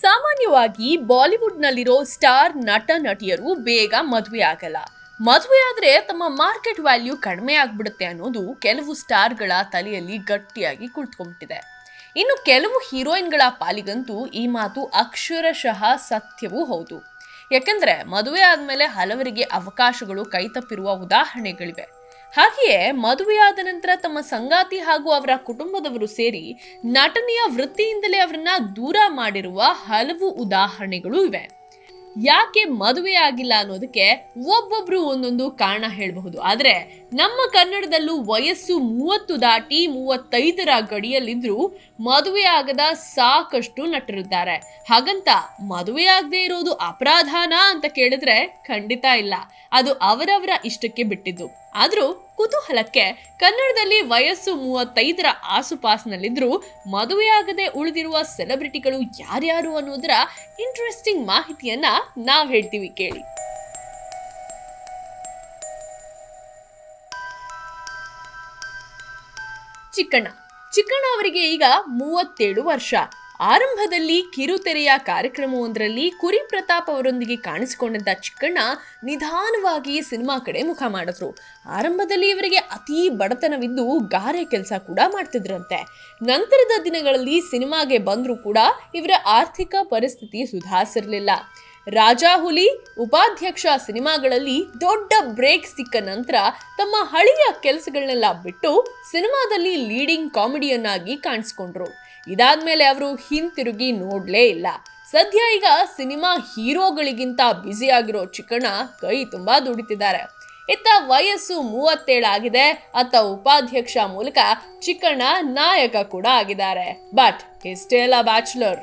ಸಾಮಾನ್ಯವಾಗಿ ಬಾಲಿವುಡ್ನಲ್ಲಿರೋ ಸ್ಟಾರ್ ನಟ ನಟಿಯರು ಬೇಗ ಮದುವೆ ಆಗಲ್ಲ. ಮದುವೆ ಆದರೆ ತಮ್ಮ ಮಾರ್ಕೆಟ್ ವ್ಯಾಲ್ಯೂ ಕಡಿಮೆ ಆಗ್ಬಿಡುತ್ತೆ ಅನ್ನೋದು ಕೆಲವು ಸ್ಟಾರ್ಗಳ ತಲೆಯಲ್ಲಿ ಗಟ್ಟಿಯಾಗಿ ಕುಳಿತುಕೊಂಡ್ಬಿಟ್ಟಿದೆ ಇನ್ನು ಕೆಲವು ಹೀರೋಯಿನ್ಗಳ ಪಾಲಿಗಂತೂ ಈ ಮಾತು ಅಕ್ಷರಶಃ ಸತ್ಯವೂ ಹೌದು. ಯಾಕಂದ್ರೆ ಮದುವೆ ಆದಮೇಲೆ ಹಲವರಿಗೆ ಅವಕಾಶಗಳು ಕೈತಪ್ಪಿರುವ ಉದಾಹರಣೆಗಳಿವೆ. ಹಾಗೆಯೇ ಮದುವೆಯಾದ ನಂತರ ತಮ್ಮ ಸಂಗಾತಿ ಹಾಗೂ ಅವರ ಕುಟುಂಬದವರು ಸೇರಿ ನಟನೆಯ ವೃತ್ತಿಯಿಂದಲೇ ಅವರನ್ನ ದೂರ ಮಾಡಿರುವ ಹಲವು ಉದಾಹರಣೆಗಳು ಇವೆ. ಯಾಕೆ ಮದುವೆ ಆಗಿಲ್ಲ ಅನ್ನೋದಕ್ಕೆ ಒಬ್ಬೊಬ್ರು ಒಂದೊಂದು ಕಾರಣ ಹೇಳಬಹುದು. ಆದರೆ ನಮ್ಮ ಕನ್ನಡದಲ್ಲೂ ವಯಸ್ಸು ಮೂವತ್ತು ದಾಟಿ ಮೂವತ್ತೈದರ ಗಡಿಯಲ್ಲಿದ್ರೂ ಮದುವೆ ಆಗದ ಸಾಕಷ್ಟು ನಟರಿದ್ದಾರೆ. ಹಾಗಂತ ಮದುವೆ ಆಗದೆ ಇರೋದು ಅಪರಾಧನಾ ಅಂತ ಕೇಳಿದ್ರೆ ಖಂಡಿತ ಇಲ್ಲ. ಅದು ಅವರವರ ಇಷ್ಟಕ್ಕೆ ಬಿಟ್ಟಿದ್ದು. ಆದ್ರೂ ಕುತೂಹಲಕ್ಕೆ ಕನ್ನಡದಲ್ಲಿ ವಯಸ್ಸು ಮೂವತ್ತೈದರ ಆಸುಪಾಸಿನಲ್ಲಿದ್ದರೂ ಮದುವೆಯಾಗದೆ ಉಳಿದಿರುವ ಸೆಲೆಬ್ರಿಟಿಗಳು ಯಾರ್ಯಾರು ಅನ್ನೋದರ ಇಂಟ್ರೆಸ್ಟಿಂಗ್ ಮಾಹಿತಿಯನ್ನ ನಾವು ಹೇಳ್ತೀವಿ ಕೇಳಿ. ಚಿಕ್ಕಣ್ಣ. ಚಿಕ್ಕಣ್ಣ ಅವರಿಗೆ ಈಗ ಮೂವತ್ತೇಳು ವರ್ಷ. ಆರಂಭದಲ್ಲಿ ಕಿರುತೆರೆಯ ಕಾರ್ಯಕ್ರಮವೊಂದರಲ್ಲಿ ಕುರಿ ಪ್ರತಾಪ್ ಅವರೊಂದಿಗೆ ಕಾಣಿಸಿಕೊಂಡಿದ್ದ ಚಿಕ್ಕಣ್ಣ ನಿಧಾನವಾಗಿ ಸಿನಿಮಾ ಕಡೆ ಮುಖ ಮಾಡಿದ್ರು. ಆರಂಭದಲ್ಲಿ ಇವರಿಗೆ ಅತೀ ಬಡತನವಿದ್ದು ಗಾರೆ ಕೆಲಸ ಕೂಡ ಮಾಡ್ತಿದ್ರಂತೆ. ನಂತರದ ದಿನಗಳಲ್ಲಿ ಸಿನಿಮಾಗೆ ಬಂದರೂ ಕೂಡ ಇವರ ಆರ್ಥಿಕ ಪರಿಸ್ಥಿತಿ ಸುಧಾರಿಸಿರಲಿಲ್ಲ. ರಾಜಾ ಹುಲಿ ಉಪಾಧ್ಯಕ್ಷ ಸಿನಿಮಾಗಳಲ್ಲಿ ದೊಡ್ಡ ಬ್ರೇಕ್ ಸಿಕ್ಕ ನಂತರ ತಮ್ಮ ಹಳೆಯ ಕೆಲಸಗಳನ್ನೆಲ್ಲ ಬಿಟ್ಟು ಸಿನಿಮಾದಲ್ಲಿ ಲೀಡಿಂಗ್ ಕಾಮಿಡಿಯನ್ನಾಗಿ ಕಾಣಿಸ್ಕೊಂಡ್ರು. ಇದಾದ್ಮೇಲೆ ಅವರು ಹಿಂತಿರುಗಿ ನೋಡ್ಲೇ ಇಲ್ಲ. ಸದ್ಯ ಈಗ ಸಿನಿಮಾ ಹೀರೋಗಳಿಗಿಂತ ಬ್ಯುಸಿ ಆಗಿರೋ ಚಿಕ್ಕಣ್ಣ ಕೈ ತುಂಬಾ ದುಡಿತಿದ್ದಾರೆ. ಇತ್ತ ವಯಸ್ಸು ಮೂವತ್ತೇಳಾಗಿದೆ ಅತ್ತ ಉಪಾಧ್ಯಕ್ಷ ಮೂಲಕ ಚಿಕ್ಕಣ್ಣ ನಾಯಕ ಕೂಡ ಆಗಿದ್ದಾರೆ. ಬಟ್ ಇಷ್ಟೇ ಅಲ್ಲ ಬ್ಯಾಚುಲರ್.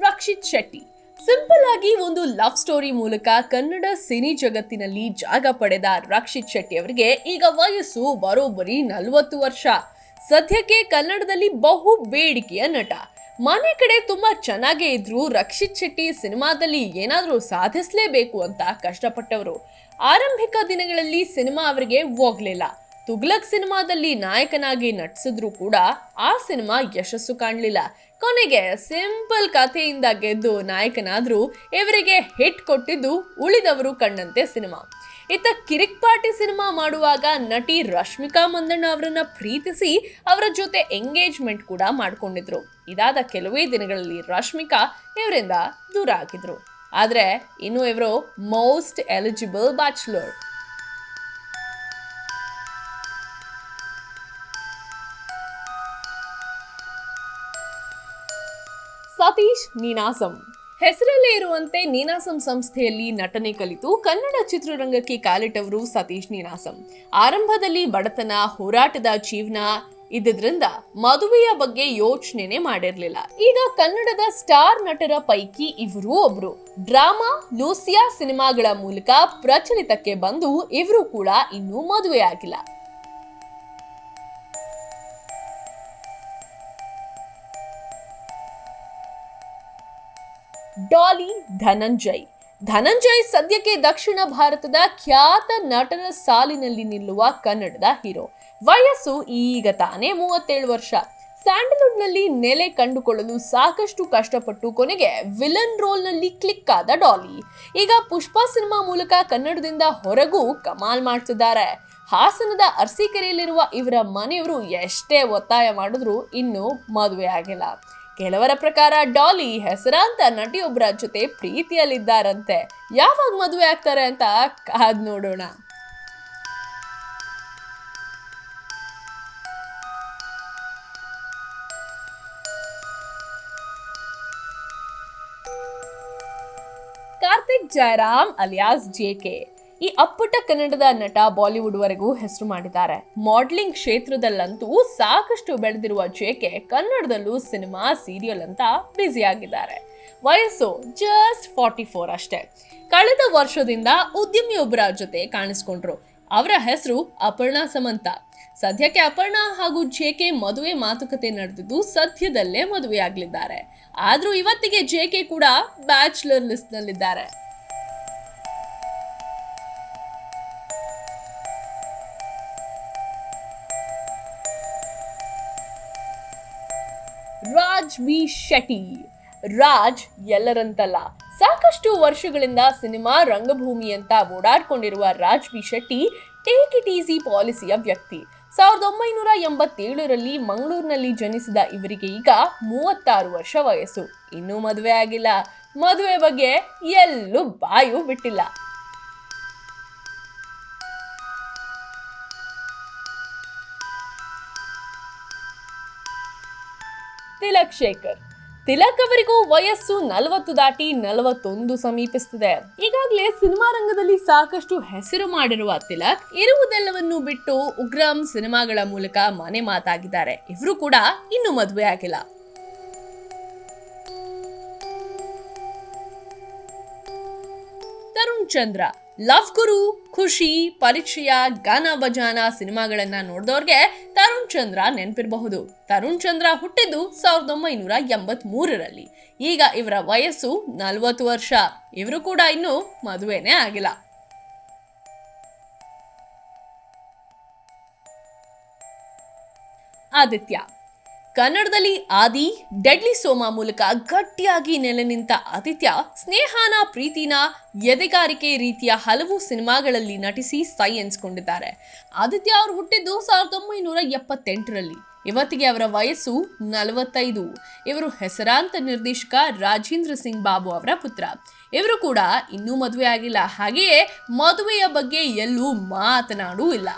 ರಕ್ಷಿತ್ ಶೆಟ್ಟಿ. ಸಿಂಪಲ್ ಆಗಿ ಒಂದು ಲವ್ ಸ್ಟೋರಿ ಮೂಲಕ ಕನ್ನಡ ಸಿನಿ ಜಗತ್ತಿನಲ್ಲಿ ಜಾಗ ಪಡೆದ ರಕ್ಷಿತ್ ಶೆಟ್ಟಿ ಅವರಿಗೆ ಈಗ ವಯಸ್ಸು ಬರೋಬ್ಬರಿ ನಲವತ್ತು ವರ್ಷ. ಸದ್ಯಕ್ಕೆ ಕನ್ನಡದಲ್ಲಿ ಬಹು ಬೇಡಿಕೆಯ ನಟ. ಮನೆ ಕಡೆ ತುಂಬಾ ಚೆನ್ನಾಗೇ ಇದ್ರು ರಕ್ಷಿತ್ ಶೆಟ್ಟಿ ಸಿನಿಮಾದಲ್ಲಿ ಏನಾದರೂ ಸಾಧಿಸಲೇಬೇಕು ಅಂತ ಕಷ್ಟಪಟ್ಟವರು. ಆರಂಭಿಕ ದಿನಗಳಲ್ಲಿ ಸಿನಿಮಾ ಅವರಿಗೆ ಹೋಗ್ಲಿಲ್ಲ. ತುಗ್ಲಕ್ ಸಿನಿಮಾದಲ್ಲಿ ನಾಯಕನಾಗಿ ನಟಿಸಿದ್ರು ಕೂಡ ಆ ಸಿನಿಮಾ ಯಶಸ್ಸು ಕಾಣಲಿಲ್ಲ. ಕೊನೆಗೆ ಸಿಂಪಲ್ ಕಥೆಯಿಂದ ಗೆದ್ದು ನಾಯಕನಾದ್ರೂ ಇವರಿಗೆ ಹಿಟ್ ಕೊಟ್ಟಿದ್ದು ಉಳಿದವರು ಕಂಡಂತೆ ಸಿನಿಮಾ. ಇತ್ತ ಕಿರಿಕ್ ಪಾರ್ಟಿ ಸಿನಿಮಾ ಮಾಡುವಾಗ ನಟಿ ರಶ್ಮಿಕಾ ಮಂದಣ್ಣ ಅವರನ್ನ ಪ್ರೀತಿಸಿ ಅವರ ಜೊತೆ ಎಂಗೇಜ್ಮೆಂಟ್ ಕೂಡ ಮಾಡ್ಕೊಂಡಿದ್ರು. ಇದಾದ ಕೆಲವೇ ದಿನಗಳಲ್ಲಿ ರಶ್ಮಿಕಾ ಇವರಿಂದ ದೂರ ಆಗಿದ್ರು. ಆದ್ರೆ ಇನ್ನು ಇವರು most eligible bachelor. Satish Ninasam. ಹೆಸರಲ್ಲೇ ಇರುವಂತೆ ನೀನಾಸಂ ಸಂಸ್ಥೆಯಲ್ಲಿ ನಟನೆ ಕಲಿತು ಕನ್ನಡ ಚಿತ್ರರಂಗಕ್ಕೆ ಕಾಲಿಟ್ಟವರು ಸತೀಶ್ ನೀನಾಸಂ. ಆರಂಭದಲ್ಲಿ ಬಡತನ, ಹೋರಾಟದ ಜೀವನ ಇದ್ದಿದ್ರಿಂದ ಮದುವೆಯ ಬಗ್ಗೆ ಯೋಚನೆನೆ ಮಾಡಿರ್ಲಿಲ್ಲ. ಈಗ ಕನ್ನಡದ ಸ್ಟಾರ್ ನಟರ ಪೈಕಿ ಇವರು ಒಬ್ರು. ಡ್ರಾಮಾ, ಲೂಸಿಯಾ ಸಿನಿಮಾಗಳ ಮೂಲಕ ಪ್ರಚಲಿತಕ್ಕೆ ಬಂದು ಇವರು ಕೂಡ ಇನ್ನೂ ಮದುವೆಯಾಗಿಲ್ಲ. ಡಾಲಿ ಧನಂಜಯ್. ಧನಂಜಯ್ ಸದ್ಯಕ್ಕೆ ದಕ್ಷಿಣ ಭಾರತದ ಖ್ಯಾತ ನಟನ ಸಾಲಿನಲ್ಲಿ ನಿಲ್ಲುವ ಕನ್ನಡದ ಹೀರೋ. ವಯಸ್ಸು ಈಗ ತಾನೇ ಮೂವತ್ತೇಳು ವರ್ಷ. ಸ್ಯಾಂಡಲ್ವುಡ್ನಲ್ಲಿ ನೆಲೆ ಕಂಡುಕೊಳ್ಳಲು ಸಾಕಷ್ಟು ಕಷ್ಟಪಟ್ಟು ಕೊನೆಗೆ ವಿಲನ್ ರೋಲ್ನಲ್ಲಿ ಕ್ಲಿಕ್ ಆದ ಡಾಲಿ. ಈಗ ಪುಷ್ಪ ಸಿನಿಮಾ ಮೂಲಕ ಕನ್ನಡದಿಂದ ಹೊರಗೂ ಕಮಾಲ್ ಮಾಡ್ತಿದ್ದಾರೆ. ಹಾಸನದ ಅರ್ಸಿಕೆರೆಯಲ್ಲಿರುವ ಇವರ ಮನೆಯವರು ಎಷ್ಟೇ ಒತ್ತಾಯ ಮಾಡಿದ್ರೂ ಇನ್ನೂ ಮದುವೆ ಆಗಿಲ್ಲ ಕೆಲವರ ಪ್ರಕಾರ ಡಾಲಿ ಹೆಸರಾಂತ ನಟಿಯೊಬ್ಬರ ಜೊತೆ ಪ್ರೀತಿಯಲ್ಲಿದ್ದಾರಂತೆ. ಯಾವಾಗ ಮದುವೆ ಆಗ್ತಾರೆ ಅಂತ ಕಾದ್ ನೋಡೋಣ. ಕಾರ್ತಿಕ್ ಜಯರಾಮ್ ಅಲಿಯಾಸ್ ಜೆಕೆ ಈ ಅಪ್ಪುಟ ಕನ್ನಡದ ನಟ ಬಾಲಿವುಡ್ ವರೆಗೂ ಹೆಸರು ಮಾಡಿದ್ದಾರೆ. ಮಾಡಲಿಂಗ್ ಕ್ಷೇತ್ರದಲ್ಲಂತೂ ಸಾಕಷ್ಟು ಬೆಳೆದಿರುವ ಜೇಕೆ ಕನ್ನಡದಲ್ಲೂ ಸಿನಿಮಾ ಸೀರಿಯಲ್ ಅಂತ ಬ್ಯುಸಿ ಆಗಿದ್ದಾರೆ ವಯಸ್ಸು ಜಸ್ಟ್ ಫಾರ್ಟಿ ಫೋರ್ ಅಷ್ಟೇ. ಕಳೆದ ವರ್ಷದಿಂದ ಉದ್ಯಮಿಯೊಬ್ಬರ ಜೊತೆ ಕಾಣಿಸ್ಕೊಂಡ್ರು. ಅವರ ಹೆಸರು ಅಪರ್ಣಾ ಸಮಂತ. ಸದ್ಯಕ್ಕೆ ಅಪರ್ಣಾ ಹಾಗೂ ಜೆಕೆ ಮದುವೆ ಮಾತುಕತೆ ನಡೆದಿದ್ದು ಸದ್ಯದಲ್ಲೇ ಮದುವೆಯಾಗಲಿದ್ದಾರೆ. ಆದರೂ ಇವತ್ತಿಗೆ ಜೆಕೆ ಕೂಡ bachelor list Raj V Shetty Raj ಎಲ್ಲರಂತಲ್ಲ. ಸಾಕಷ್ಟು ವರ್ಷಗಳಿಂದ ಸಿನಿಮಾ ರಂಗಭೂಮಿ ಅಂತ ಓಡಾಡ್ಕೊಂಡಿರುವ Raj V Shetty take it easy ಪಾಲಿಸಿಯ ವ್ಯಕ್ತಿ. ಸಾವಿರದ ಒಂಬೈನೂರ ಎಂಬತ್ತೇಳರಲ್ಲಿ ಮಂಗಳೂರಿನಲ್ಲಿ ಜನಿಸಿದ ಇವರಿಗೆ ಈಗ ಮೂವತ್ತಾರು ವರ್ಷ ವಯಸ್ಸು. ಇನ್ನೂ ಮದುವೆ ಆಗಿಲ್ಲ. ಮದುವೆ ಬಗ್ಗೆ ಎಲ್ಲೂ ಬಾಯು ಬಿಟ್ಟಿಲ್ಲ. ತಿಲಕ್ ಶೇಖರ್. ತಿಲಕ್ ಅವರಿಗೂ ವಯಸ್ಸು ನಲವತ್ತು ದಾಟಿ ನಲವತ್ತೊಂದು ಸಮೀಪಿಸುತ್ತಿದೆ ಈಗಾಗಲೇ ಸಿನಿಮಾ ರಂಗದಲ್ಲಿ ಸಾಕಷ್ಟು ಹೆಸರು ಮಾಡಿರುವ ತಿಲಕ್ ಇರುವುದೆಲ್ಲವನ್ನು ಬಿಟ್ಟು ಉಗ್ರಂ ಸಿನಿಮಾಗಳ ಮೂಲಕ ಮನೆ ಮಾತಾಗಿದ್ದಾರೆ. ಇವರು ಕೂಡ ಇನ್ನೂ ಮದುವೆ ಆಗಿಲ್ಲ. ತರುಣ್ ಚಂದ್ರ, ಲವ್ ಗುರು, ಖುಷಿ, ಪರಿಚಯ, ಗಾನ ಬಜಾನ ಸಿನಿಮಾಗಳನ್ನ ನೋಡಿದವ್ರಿಗೆ ಚಂದ್ರ ನೆನಪಿರಬಹುದು. ತರುಣ್ ಚಂದ್ರ ಹುಟ್ಟಿದ್ದು ಸಾವಿರದ ಒಂಬೈನೂರ ಎಂಬತ್ ಮೂರರಲ್ಲಿ ಈಗ ಇವರ ವಯಸ್ಸು ನಲವತ್ತು ವರ್ಷ. ಇವರು ಕೂಡ ಇನ್ನು ಮದುವೆನೆ ಆಗಿಲ್ಲ. ಆದಿತ್ಯ ಕನ್ನಡದಲ್ಲಿ ಆದಿ ಡೆಡ್ಲಿ ಸೋಮ ಮೂಲಕ ಗಟ್ಟಿಯಾಗಿ ನೆಲೆ ನಿಂತ ಆದಿತ್ಯ, ಸ್ನೇಹಾನ, ಪ್ರೀತಿನ ಎದೆಗಾರಿಕೆ ರೀತಿಯ ಹಲವು ಸಿನಿಮಾಗಳಲ್ಲಿ ನಟಿಸಿ ಸೈ ಎನ್ಸ್ಕೊಂಡಿದ್ದಾರೆ ಆದಿತ್ಯ ಅವರು ಹುಟ್ಟಿದ್ದು ಸಾವಿರದ ಒಂಬೈನೂರ ಎಪ್ಪತ್ತೆಂಟರಲ್ಲಿ. ಇವತ್ತಿಗೆ ಅವರ ವಯಸ್ಸು ನಲವತ್ತೈದು. ಇವರು ಹೆಸರಾಂತ ನಿರ್ದೇಶಕ ರಾಜೇಂದ್ರ ಸಿಂಗ್ ಬಾಬು ಅವರ ಪುತ್ರ. ಇವರು ಕೂಡ ಇನ್ನೂ ಮದುವೆ ಆಗಿಲ್ಲ ಹಾಗೆಯೇ ಮದುವೆಯ ಬಗ್ಗೆ ಎಲ್ಲೂ ಮಾತನಾಡೂ ಇಲ್ಲ.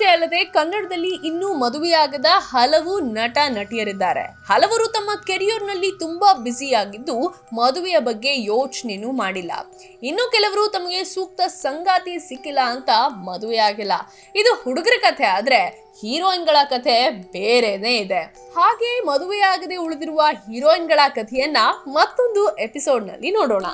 ಇವರಷ್ಟೇ ಅಲ್ಲದೆ ಕನ್ನಡದಲ್ಲಿ ಇನ್ನೂ ಮದುವೆಯಾಗದ ಹಲವು ನಟ ನಟಿಯರಿದ್ದಾರೆ. ಹಲವರು ತಮ್ಮ ಕೆರಿಯರ್ನಲ್ಲಿ ತುಂಬಾ ಬ್ಯುಸಿಯಾಗಿದ್ದು ಮದುವೆಯ ಬಗ್ಗೆ ಯೋಚನೆನೂ ಮಾಡಿಲ್ಲ. ಇನ್ನು ಕೆಲವರು ತಮಗೆ ಸೂಕ್ತ ಸಂಗಾತಿ ಸಿಕ್ಕಿಲ್ಲ ಅಂತ ಮದುವೆಯಾಗಿಲ್ಲ. ಇದು ಹುಡುಗರ ಕಥೆ ಆದ್ರೆ ಹೀರೋಯಿನ್ಗಳ ಕಥೆ ಬೇರೆನೇ ಇದೆ. ಹಾಗೆ ಮದುವೆಯಾಗದೆ ಉಳಿದಿರುವ ಹೀರೋಯಿನ್ಗಳ ಕಥೆಯನ್ನ ಮತ್ತೊಂದು ಎಪಿಸೋಡ್ನಲ್ಲಿ ನೋಡೋಣ.